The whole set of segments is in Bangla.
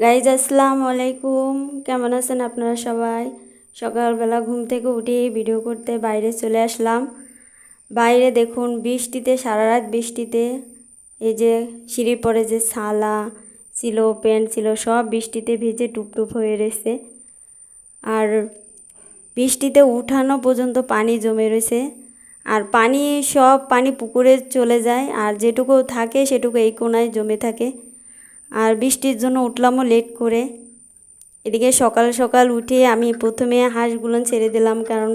গাইজ আসসালামু আলাইকুম কেমন আছেন আপনারা সবাই? সকালবেলা ঘুম থেকে উঠে ভিডিও করতে বাইরে চলে আসলাম। বাইরে দেখুন, বৃষ্টিতে সারা রাত বৃষ্টিতে। এই যে সিঁড়ির পরে যে ছালা ছিল, প্যান্ট ছিল, সব বৃষ্টিতে ভিজে টুপটুপ হয়ে রয়েছে। আর বৃষ্টিতে উঠানো পর্যন্ত পানি জমে রয়েছে। আর পানি, সব পানি পুকুরে চলে যায়। আর যেটুকু থাকে, সেটুকু এই কোনায় জমে থাকে। আর বৃষ্টির জন্য উঠলামও লেট করে। এদিকে সকাল সকাল উঠে আমি প্রথমে হাঁসগুলো ছেড়ে দিলাম কারণ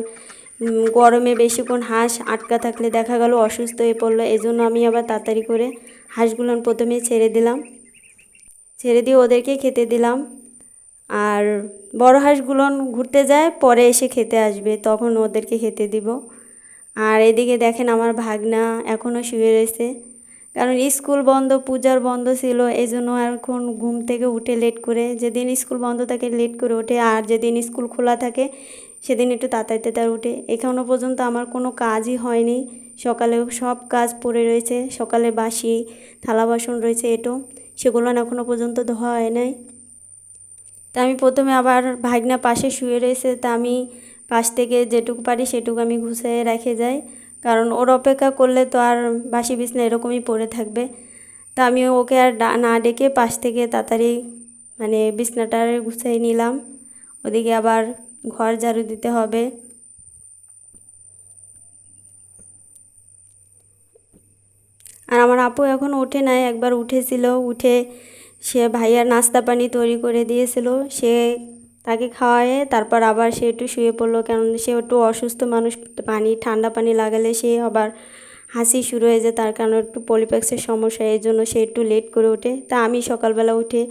গরমে বেশিক্ষণ হাঁস আটকা থাকলে দেখা গেল অসুস্থ হয়ে পড়ল। এই জন্য আমি আবার তাড়াতাড়ি করে হাঁসগুলো প্রথমে ছেড়ে দিলাম। ছেড়ে দিয়ে ওদেরকে খেতে দিলাম। আর বড় হাঁসগুলো ঘুরতে যায়, পরে এসে খেতে আসবে, তখন ওদেরকে খেতে দিব। আর এদিকে দেখেন আমার ভাগনা এখনও শুয়ে রয়েছে। কারণ স্কুল বন্ধ, পূজার বন্ধ ছিল এই জন্য এখন ঘুম থেকে উঠে লেট করে, যেদিন স্কুল বন্ধ থাকে লেট করে ওঠে, আর যেদিন স্কুল খোলা থাকে, সেদিন একটু তাড়াতাড়ি তাড়াতাড়ি উঠে। এখনও পর্যন্ত আমার কোনো কাজই হয়নি। সকালে সব কাজ পড়ে রয়েছে, সকালে বাসি, থালা বাসন রয়েছে, এটো, সেগুলো এখনও পর্যন্ত ধোয়া হয় নাই। তা আমি প্রথমে আবার ভাগনা পাশে শুয়ে রয়েছে, তা আমি পাশ থেকে যেটুকু পারি সেটুকু আমি ঘুষিয়ে রেখে যাই। কারণ ওর অপেক্ষা করলে তো আর বাসি বিছনা এরকমই পড়ে থাকবে। তা আমি ওকে আর না ডেকে পাশ থেকে তাড়াতাড়ি মানে বিছনাটা গুছিয়ে নিলাম। ওদিকে আবার ঘর ঝাড়ু দিতে হবে। আর আমার আপু এখন ওঠে নাই, একবার উঠেছিল। উঠে সে ভাইয়ার নাস্তা পানি তৈরি করে দিয়েছিল। সে তাকে খাওয়ায়ে তারপর আবার সে একটু শুয়ে পড়ল কারণ সে একটু অসুস্থ মানুষ, পানি, ঠান্ডা পানি লাগালে সে আবার হাসি শুরু হয়ে যায়, তার কারণে একটু পলিপ্যাক্সের সমস্যা এই জন্য সে একটু লেট করে ওঠে। তা আমি সকালবেলা উঠে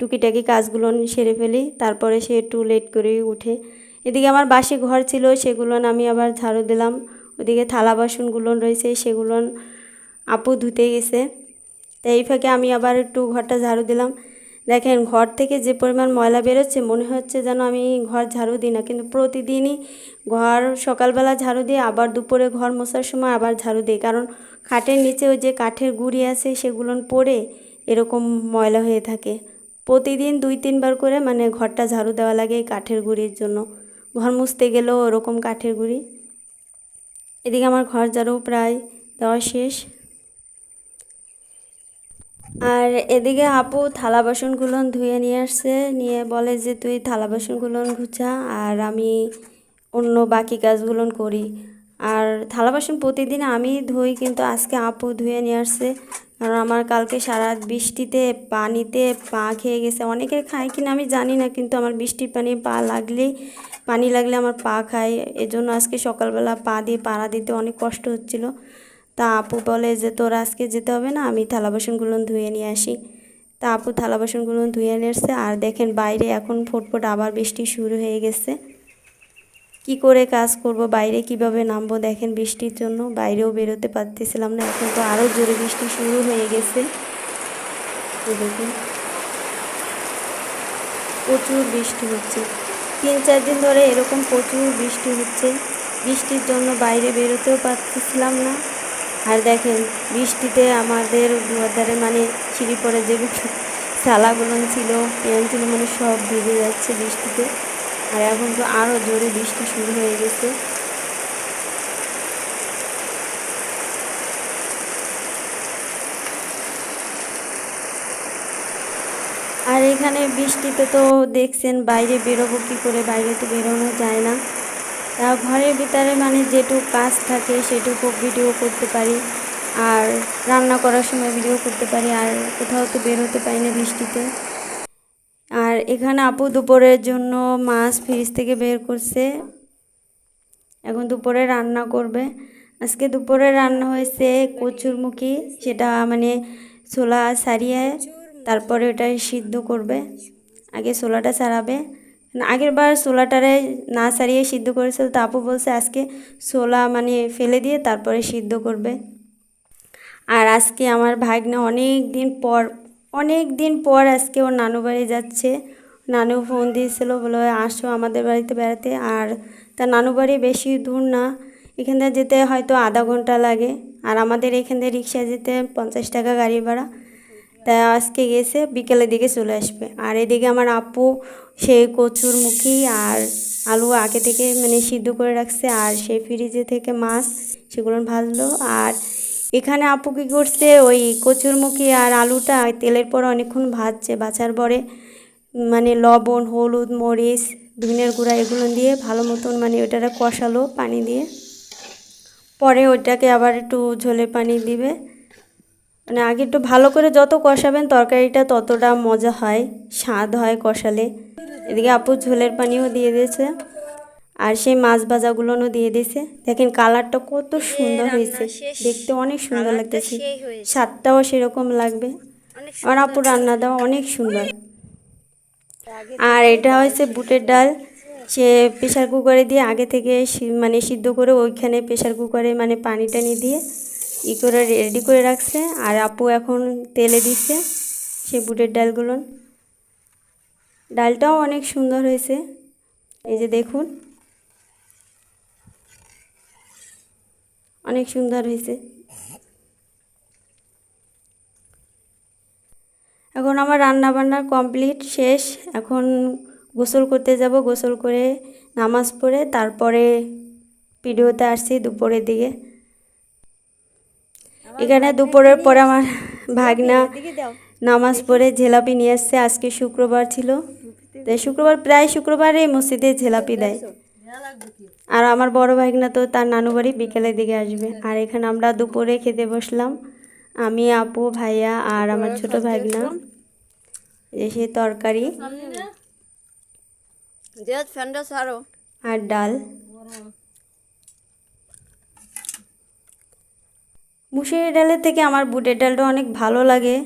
টুকিটাকি কাজগুলো সেরে ফেলি, তারপরে সে একটু লেট করেই উঠে। এদিকে আমার বাসি ঘর ছিল, সেগুলো আমি আবার ঝাড়ু দিলাম। ওদিকে থালা বাসনগুলো রয়েছে, সেগুলো আপু ধুতে গেছে। তো এই ফাঁকে আমি আবার একটু ঘরটা ঝাড়ু দিলাম। দেখেন, ঘর থেকে যে পরিমাণ ময়লা বেরোচ্ছে, মনে হচ্ছে যেন আমি ঘর ঝাড়ু দিই না। কিন্তু প্রতিদিনই ঘর সকালবেলা ঝাড়ু দিয়ে, আবার দুপুরে ঘর মোছার সময় আবার ঝাড়ু দিই। কারণ খাটের নিচে ওই যে কাঠের গুঁড়ি আছে, সেগুলো পড়ে এরকম ময়লা হয়ে থাকে। প্রতিদিন দুই, তিনবার করে মানে ঘরটা ঝাড়ু দেওয়া লাগে কাঠের গুঁড়ির জন্য। ঘর মুছতে গেলেও ওরকম কাঠের গুঁড়ি। এদিকে আমার ঘর ঝাড়ু প্রায় দেওয়া শেষ। আর এদিকে আপু থালা বাসনগুলো ধুয়ে নিয়ে আসছে, নিয়ে বলে যে, তুই থালা বাসনগুলো গুছা আর আমি অন্য বাকি কাজগুলো করি। আর থালা বাসন প্রতিদিন আমি ধুই, কিন্তু আজকে আপু ধুয়ে নিয়ে আসছে। কারণ আমার কালকে সারা বৃষ্টিতে, পানিতে পা খেয়ে গেছে। অনেকের খায় কিনা আমি জানি না, কিন্তু আমার বৃষ্টির পানি পা লাগলেই পানি লাগলে আমার পা খায়। এজন্য আজকে সকালবেলা পা দিয়ে পাড়া দিতে অনেক কষ্ট হচ্ছিল। তা আপু বলে যে, তোর আজকে যেতে হবে না? আমি থালা বাসনগুলো ধুয়ে নিয়ে আসি। তা আপু থালা বাসনগুলো ধুয়ে নিয়ে এসছে আর দেখেন বাইরে এখন ফুটফুট আবার বৃষ্টি শুরু হয়ে গেছে। কি করে কাজ করব? বাইরে কীভাবে নামবো? দেখেন বৃষ্টির জন্য। বাইরেও বেরোতে পারতেছিলাম না। এখন তো আরও জোরে বৃষ্টি শুরু হয়ে গেছে। দেখুন। প্রচুর বৃষ্টি হচ্ছে। তিন চার দিন ধরে এরকম প্রচুর বৃষ্টি হচ্ছে। বৃষ্টির জন্য বাইরে বেরোতেও পারতেছিলাম না। আর দেখেন, বৃষ্টিতে আমাদের দুয়ারদারে মানে সিঁড়ি পরে যে থালাগুলো ছিল ছিল মানে সব ভিজে যাচ্ছে বৃষ্টিতে। আর এখন তো আরও জোরে বৃষ্টি শুরু হয়ে গেছে। আর এখানে বৃষ্টিতে তো দেখছেন বাইরে বেরোবো কী করে? বাইরে তো বেরোনো যায় না। ঘরের ভিতরে মানে যেটুকু কাজ থাকে সেটুকু ভিডিও করতে পারি। আর রান্না করার সময় ভিডিও করতে পারি, আর কোথাও তো বের হতে পারি না বৃষ্টিতে। আর এখানে আপু দুপুরের জন্য মাছ ফ্রিজ থেকে বের করছে। এখন দুপুরে রান্না করবে। আজকে দুপুরে রান্না হয়েছে কচুরমুখী, সেটা মানে ছোলা সারিয়ে, তারপরে ওটা সিদ্ধ করবে। আগে ছোলাটা ছাড়াবে আগের বার ছোলাটারে না সারিয়ে সিদ্ধ করেছিল তো আপু বলছে আজকে ছোলা মানে ফেলে দিয়ে তারপরে সিদ্ধ করবে। আর আজকে আমার ভাগ্নে অনেক দিন পর, অনেক দিন পর আজকে ওর নানু বাড়ি যাচ্ছে। নানু ফোন দিয়েছিল বলে আসো আমাদের বাড়িতে বেড়াতে। আর তার নানু বাড়ি বেশি দূর না, এখান থেকে যেতে হয়তো আধা ঘণ্টা লাগে। আর আমাদের এখান থেকে রিক্সায় যেতে পঞ্চাশ টাকা গাড়ি ভাড়া। তা আজকে গেছে, বিকেলের দিকে চলে আসবে। আর এদিকে আমার আপু সেই কচুর মুখি আর আলু আগে থেকে মানে সিদ্ধ করে রাখছে আর সেই ফ্রিজে থেকে মাছ, সেগুলো ভাজলো। আর এখানে আপু কী করছে, ওই কচুরমুখী আর আলুটা তেলের পর অনেকক্ষণ ভাজছে বাছার পরে মানে লবণ, হলুদ, মরিচ, ধুনের গুঁড়া এগুলো দিয়ে ভালো মতন মানে ওটাকে কষালো পানি দিয়ে। পরে ওইটাকে আবার একটু ঝোলে পানি দিবে। মানে আগে একটু ভালো করে যত কষাবেন তরকারিটা ততটা মজা হয় স্বাদ হয় কষালে। এদিকে আপু ঝোলের পানিও দিয়ে দিয়েছে আর সেই মাছ ভাজাগুলোও দিয়ে দিয়েছে। দেখেন কালারটা কত সুন্দর হয়েছে। দেখতে অনেক সুন্দর লাগতেছে। স্বাদটাও সেরকম লাগবে। আমার আপু রান্না দেওয়া অনেক সুন্দর। আর এটা হচ্ছে বুটের ডাল। সে প্রেশার কুকারে দিয়ে আগে থেকে মানে সিদ্ধ করে ওইখানে প্রেশার কুকারে মানে পানি টানি দিয়ে ই করে রেডি করে রাখছে। আর আপু এখন তেলে দিচ্ছে সেই বুটের ডালগুলো। ডালটাও অনেক সুন্দর হয়েছে। এই যে দেখুন। অনেক সুন্দর হয়েছে। এখন আমার রান্না বান্না কমপ্লিট, শেষ। এখন গোসল করতে যাব। গোসল করে নামাজ পড়ে তারপরে ভিডিওতে আসছি দুপুরের দিকে। এখানে দুপুরের পরে আমার ভাগনা নামাজ পড়ে ঝেলাপি নিয়ে আসছে আজকে শুক্রবার ছিল। তো শুক্রবার প্রায় শুক্রবারে মসজিদে ঝেলাপি দেয়। আর আমার বড় ভাগনা তো তার নানু বাড়ি বিকেলের দিকে আসবে। আর এখানে আমরা দুপুরে খেতে বসলাম। আমি আপু ভাইয়া আর আমার ছোট ভাগনা। এসে তরকারি। আর ডাল। মুসুরি ডালের থেকে আমার বুটের ডালটা অনেক ভালো লাগে।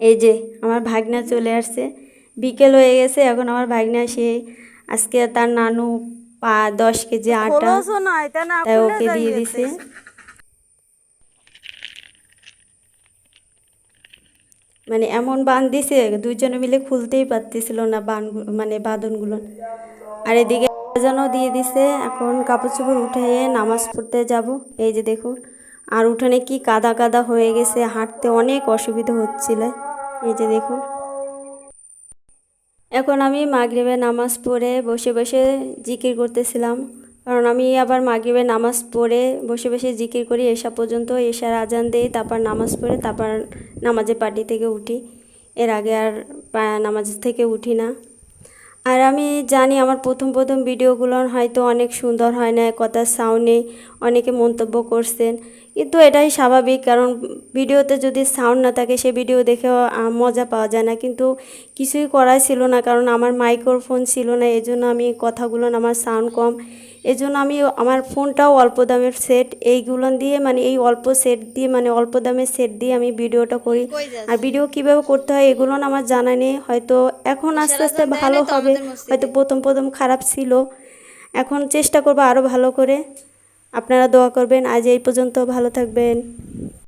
এই যে আমার ভাগনা চলে আসছে। বিকেল হয়ে গেছে এখন আমার ভাগনা সে আজকে তার নানু পা দশ কেজি আটা। তাই ওকে দিয়ে দিছে। মানে এমন বান দিছে দুইজনে মিলে খুলতেই পারতেছিল না বান মানে বাঁধনগুলো। আর এদিকে যেন দিয়ে দিছে। এখন কাপড় চোপড় উঠে নামাজ পড়তে যাব। এই যে দেখুন, আর উঠানে কি কাদা কাদা হয়ে গেছে, হাঁটতে অনেক অসুবিধা হচ্ছিল। এই যে দেখুন। এখন আমি মাগরিবে নামাজ পড়ে বসে বসে জিকির করতেছিলাম। কারণ আমি আবার মাগরিবে নামাজ পড়ে বসে বসে জিকির করি এসা পর্যন্ত এসার আজান দেই, তারপর নামাজ পড়ে, তারপর নামাজের পার্টি থেকে উঠি। এর আগে আর নামাজ থেকে উঠি না। আর আমি জানি আমার প্রথম প্রথম ভিডিওগুলো হয়তো অনেক সুন্দর হয় না, কথার সাউন্ডে অনেকে মন্তব্য করছেন। কিন্তু এটাই স্বাভাবিক, কারণ ভিডিওতে যদি সাউন্ড না থাকে, সে ভিডিও দেখে মজা পাওয়া যায় না। কিন্তু কিছুই করাই ছিল না, কারণ আমার মাইক্রোফোন ছিল না, এজন্য জন্য আমি কথাগুলো, আমার সাউন্ড কম। এই জন্য আমি আমার ফোনটাও অল্প দামের সেট এইগুলো দিয়ে মানে এই অল্প সেট দিয়ে মানে অল্প দামের সেট দিয়ে আমি ভিডিওটা করি। আর ভিডিও কীভাবে করতে হয় এগুলো আমার জানা নেই হয়তো এখন আস্তে আস্তে ভালো হবে হয়তো প্রথম প্রথম খারাপ ছিল। এখন চেষ্টা করব আরও ভালো করে। আপনারা দোয়া করবেন আজ এই পর্যন্ত ভালো থাকবেন।